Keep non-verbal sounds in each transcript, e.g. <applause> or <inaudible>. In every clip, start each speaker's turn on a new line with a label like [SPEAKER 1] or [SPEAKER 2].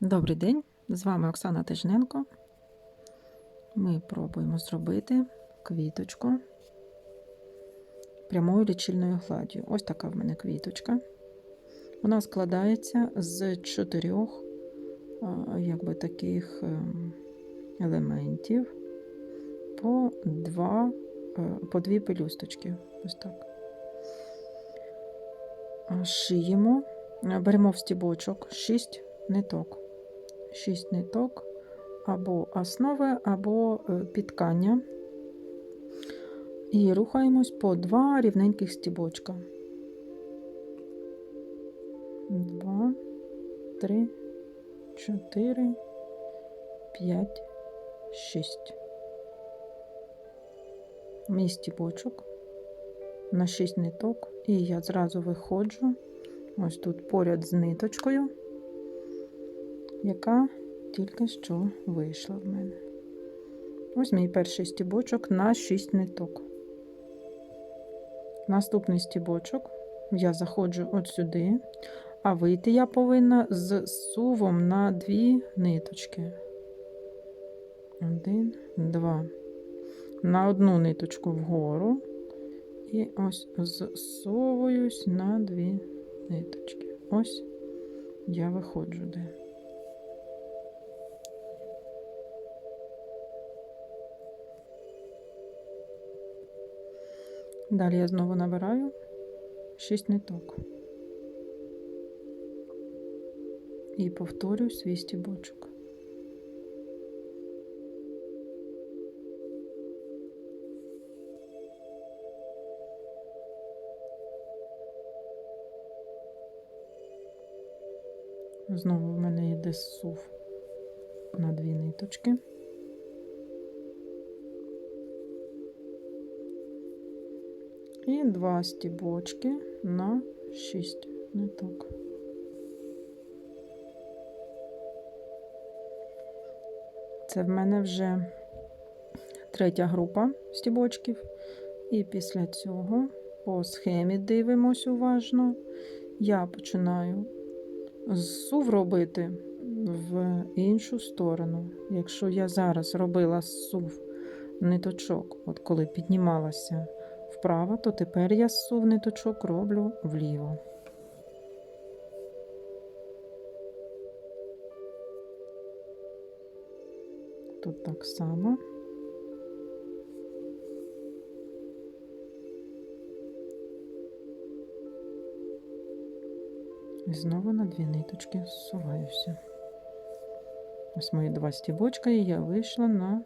[SPEAKER 1] Добрий день, з вами Оксана Тижненко. Ми пробуємо зробити квіточку прямою лічильною гладдю. Ось така в мене квіточка. Вона складається з чотирьох якби таких ем, елементів по, два, е, по дві пелюсточки. Ось так. Шиємо, беремо в стібочок 6 ниток. 6 ниток або основи, або е, підкання. І рухаємось по два рівненьких стібочка. Два, три, чотири, п'ять, шість. Мій стібочок на 6 ниток, і я зразу виходжу ось тут поряд з ниточкою яка тільки що вийшла в мене. Ось мій перший стібочок на 6 ниток. Наступний стібочок я заходжу от сюди, а вийти я повинна з сувом на дві ниточки. Один, два. На одну ниточку вгору. І ось зсовуюсь на дві ниточки. Ось я виходжу де. Далі я знову набираю 6 ниток і повторюю свій стібочок. Знову в мене йде сув на дві ниточки. І два стібочки на 6 ниток. Це в мене вже третя група стібочків. І після цього по схемі дивимось уважно. Я починаю зсув робити в іншу сторону. Якщо я зараз робила зсув ниточок, от коли піднімалася вправо, то тепер я зсув ниточок роблю вліво. Тут так само. І знову на дві ниточки зсуваюся. Ось мої два стібочка, і я вийшла на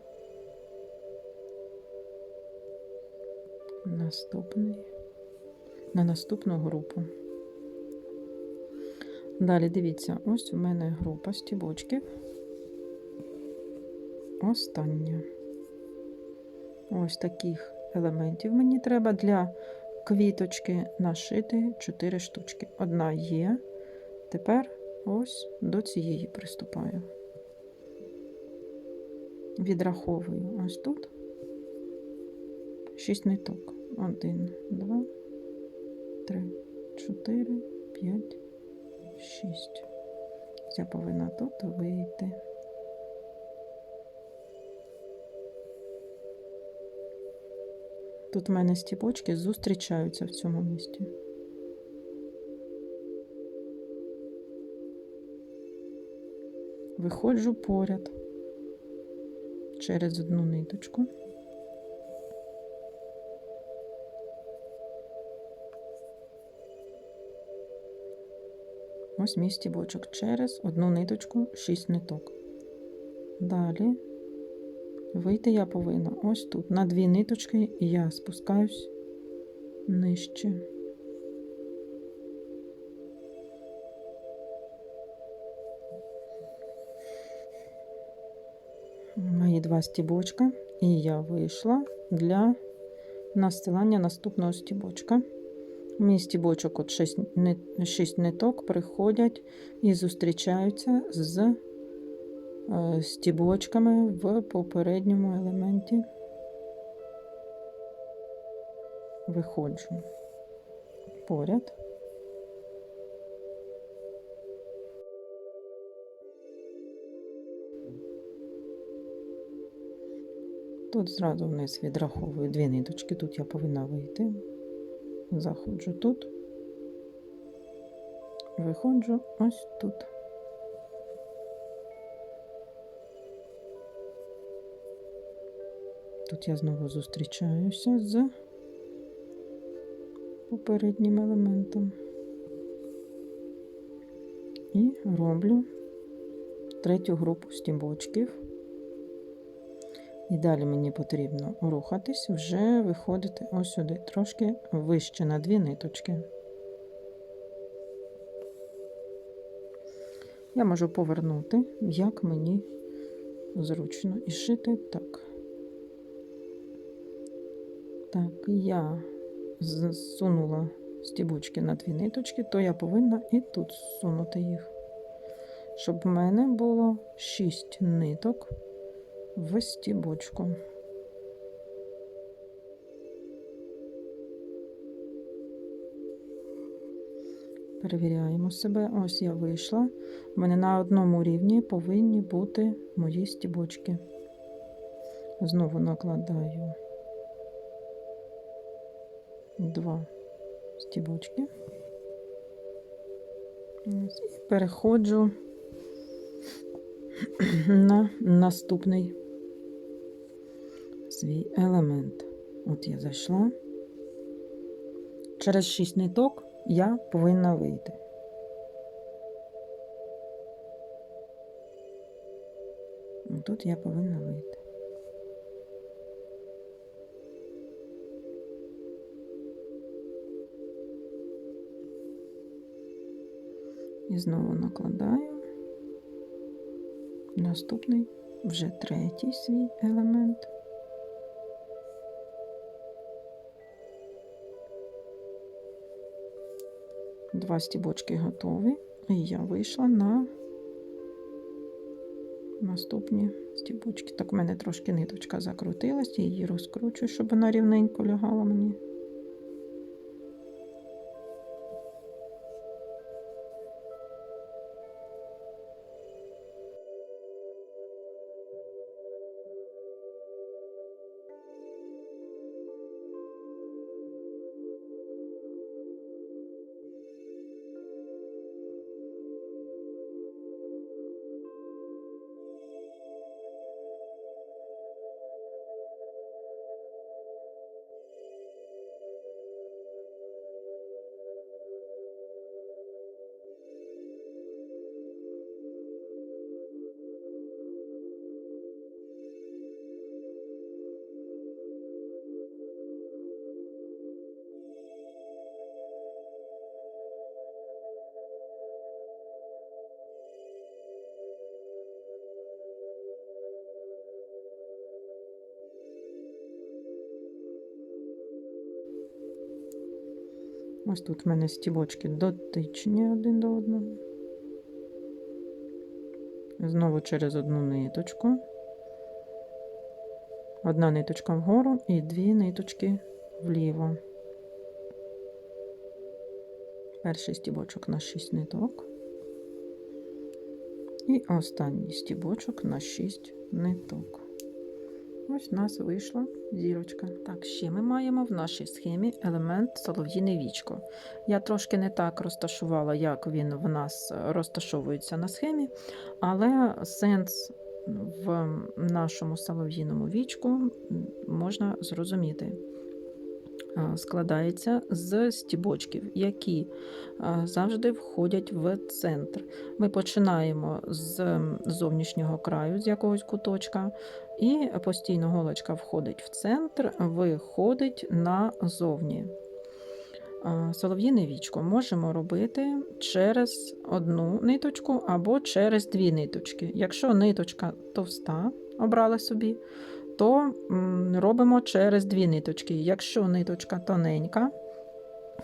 [SPEAKER 1] наступний, на наступну групу. Далі дивіться, ось у мене група стібочків. Остання. Ось таких елементів мені треба для квіточки нашити 4 штучки. Одна є. Тепер ось до цієї приступаю. Відраховую ось тут 6 ниток. 1, 2, 3, 4, 5, 6. Ця повинна тут вийти. Тут в мене стіпочки зустрічаються в цьому місці. Виходжу поряд через одну ниточку. Ось мій стібочок через одну ниточку 6 ниток. Далі вийти я повинна ось тут. На дві ниточки і я спускаюсь нижче. Мої два стібочка, і я вийшла для настилання наступного стібочка. Мій стібочок от 6 6 ниток приходять і зустрічаються з е, стібочками в попередньому елементі. Виходжу поряд. Тут зразу вниз відраховую дві ниточки, тут я повинна вийти. Заходжу тут. Виходжу ось тут. Тут я знову зустрічаюся з попереднім елементом. І роблю третю групу стібочків. І далі мені потрібно рухатись, вже виходити ось сюди, трошки вище на дві ниточки. Я можу повернути, як мені зручно, і шити так. Так, я зсунула стібочки на дві ниточки, то я повинна і тут зсунути їх, щоб в мене було 6 ниток в стібочку. Перевіряємо себе. Ось я вийшла. У мене на одному рівні повинні бути мої стібочки. Знову накладаю два стібочки. І переходжу <clears throat> на наступний свій елемент. От я зайшла. Через 6 ниток я повинна вийти. Тут я повинна вийти. І знову накладаю наступний, вже третій свій елемент. Два стібочки готові, і я вийшла на наступні стібочки. Так, у мене трошки ниточка закрутилась, я її розкручую, щоб вона рівненько лягала мені. Ось тут в мене стібочки дотичні один до одного. Знову через одну ниточку. Одна ниточка вгору і дві ниточки вліво. Перший стібочок на 6 ниток. І останній стібочок на 6 ниток. Ось у нас вийшла зірочка. Так, ще ми маємо в нашій схемі елемент солов'їне вічко. Я трошки не так розташувала, як він в нас розташовується на схемі, але сенс в нашому солов'їному вічку можна зрозуміти. Складається з стібочків, які завжди входять в центр. Ми починаємо з зовнішнього краю, з якогось куточка, і постійно голочка входить в центр, виходить назовні. Солов'їне вічко можемо робити через одну ниточку або через дві ниточки. Якщо ниточка товста, обрали собі, то робимо через дві ниточки. Якщо ниточка тоненька,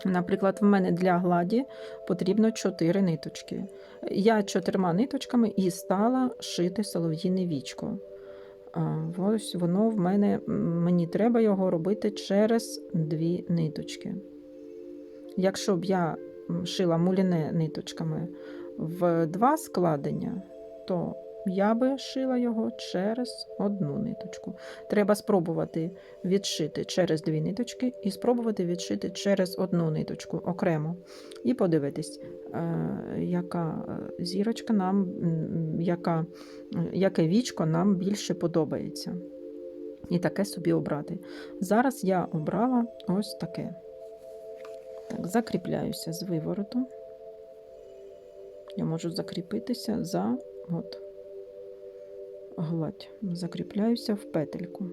[SPEAKER 1] наприклад, в мене для гладі потрібно 4 ниточки. Я чотирма ниточками і стала шити солов'їне вічко. Ось воно в мене, мені треба його робити через дві ниточки. Якщо б я шила муліне ниточками в два складення, то я би шила його через одну ниточку. Треба спробувати відшити через дві ниточки і спробувати відшити через одну ниточку окремо. І подивитись, е, яка е, зірочка нам, яка, е, яке вічко нам більше подобається. І таке собі обрати. Зараз я обрала ось таке. Так, закріпляюся з вивороту. Я можу закріпитися за от, гладь. Закріпляюся в петельку.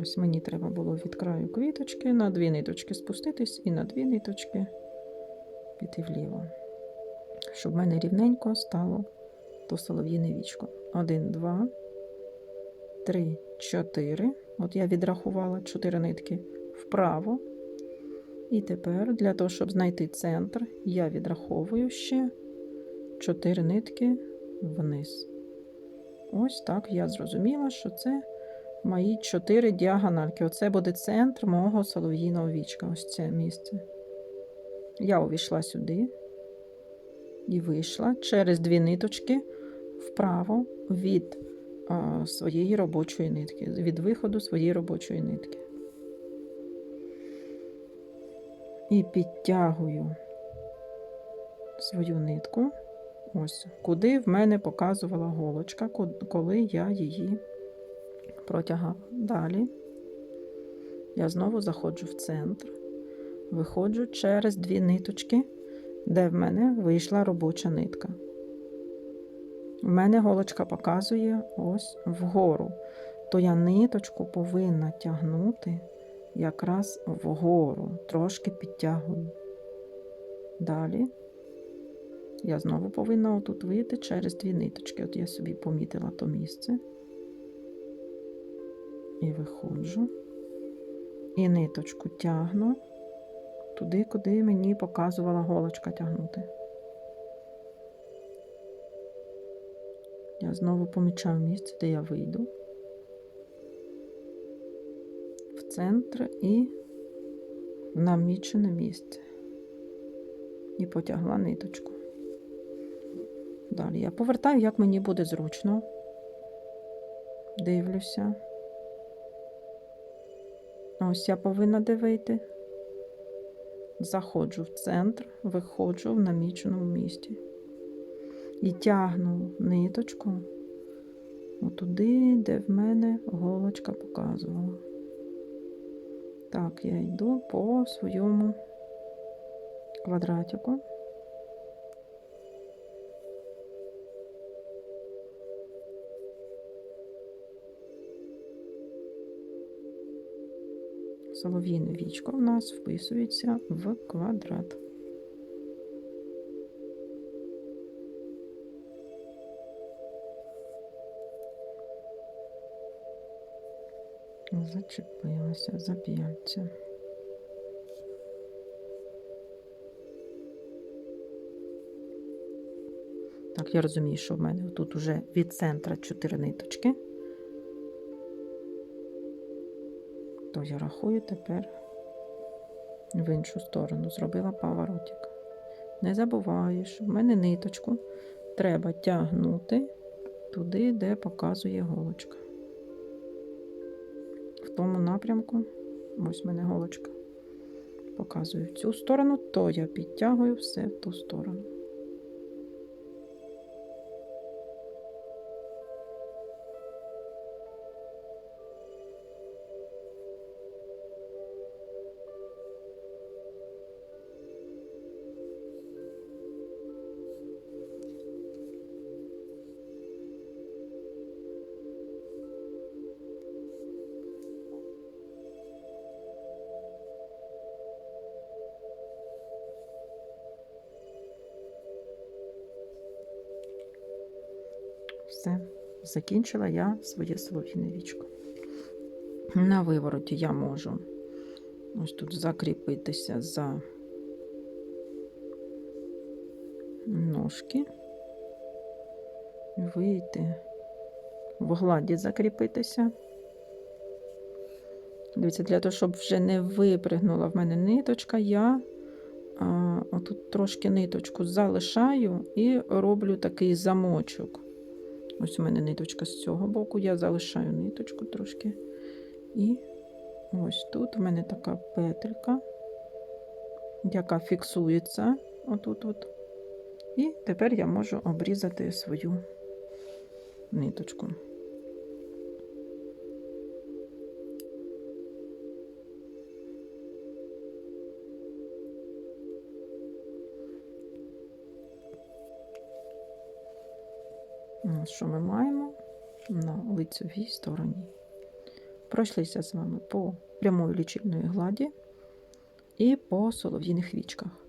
[SPEAKER 1] Ось мені треба було від краю квіточки на дві ниточки спуститись і на дві ниточки піти вліво. Щоб в мене рівненько стало то солов'їне вічко. Один, два, три, чотири. От я відрахувала чотири нитки вправо. І тепер для того, щоб знайти центр, я відраховую ще 4 нитки вниз. Ось так я зрозуміла, що це мої 4 діагональки. Оце буде центр мого солов'їного вічка. Ось це місце. Я увійшла сюди і вийшла через дві ниточки вправо від а, своєї робочої нитки, від виходу своєї робочої нитки. І підтягую свою нитку, ось, куди в мене показувала голочка, коли я її протягала. Далі я знову заходжу в центр, виходжу через дві ниточки, де в мене вийшла робоча нитка. В мене голочка показує ось вгору, то я ниточку повинна тягнути якраз вгору, трошки підтягую. Далі я знову повинна отут вийти через дві ниточки. От я собі помітила то місце. І виходжу. І ниточку тягну туди, куди мені показувала голочка тягнути. Я знову помічаю місце, де я вийду. Центр і намічене місце. І потягла ниточку. Далі я повертаю, як мені буде зручно. Дивлюся. Ось я повинна дивити. Заходжу в центр, виходжу в наміченому місці. І тягну ниточку отуди, де в мене голочка показувала. Так, я йду по своєму квадратику. Солов'їне вічко в нас вписується в квадрат. Зачепилася за. Так, я розумію, що в мене тут вже від центра 4 ниточки. То я рахую тепер в іншу сторону, зробила поворотик. Не забуваю, що в мене ниточку треба тягнути туди, де показує голочка тому напрямку, ось мене голочка показую цю сторону, то я підтягую все в ту сторону. Все, закінчила я своє солов'їне вічко. На вивороті я можу ось тут закріпитися за ножки, вийти в гладі закріпитися. Дивіться, для того, щоб вже не випригнула в мене ниточка, я а, отут трошки ниточку залишаю і роблю такий замочок. Ось у мене ниточка з цього боку, я залишаю ниточку трошки. І ось тут у мене така петелька, яка фіксується отут. -от. І тепер я можу обрізати свою ниточку. Що ми маємо на лицевій стороні? Пройшлися з вами по прямої лічильної гладі і по солов'їних вічках.